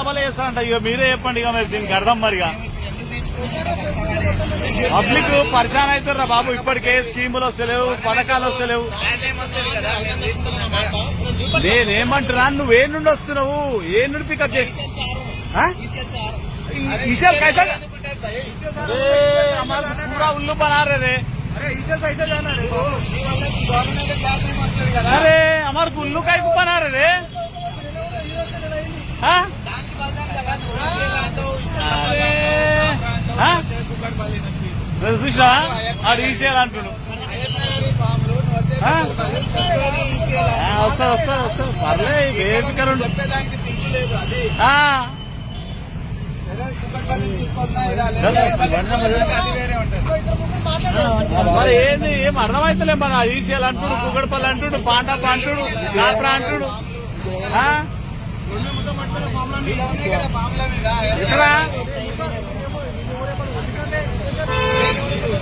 చేస్తారంట ఇక మీరే చెప్పండి ఇక మరి దీనికి అర్థం మరి పబ్లిక్ పరిశాన్ అవుతారు బాబు? ఇప్పటికే స్కీములు వస్తలేవు పథకాలు వస్తలేవు. నేనేమంటున్నా? నువ్వు ఏ నుండి వస్తున్నావు? ఏ నుండి పికప్ చేసి? ఈసీఎల్ కైసా పూరా అరే అమర్ ఉల్లు పనారే చూసా ఆడు ఈసేయాలి అంటుడు ఆ? ఆ, వస్తా వస్తా వస్తా. పర్లే వేదికలు చెప్పేదానికి సింక్ లేదు అది అది వేరే ఉంటది మరి ఏంది ఏం అర్థమైతలే మన ఈసీఎల్ అంటుడు కుగడపల్లి అంటుడు పాండప్ప అంటుడు కాప్రా అంటుడు ఆ?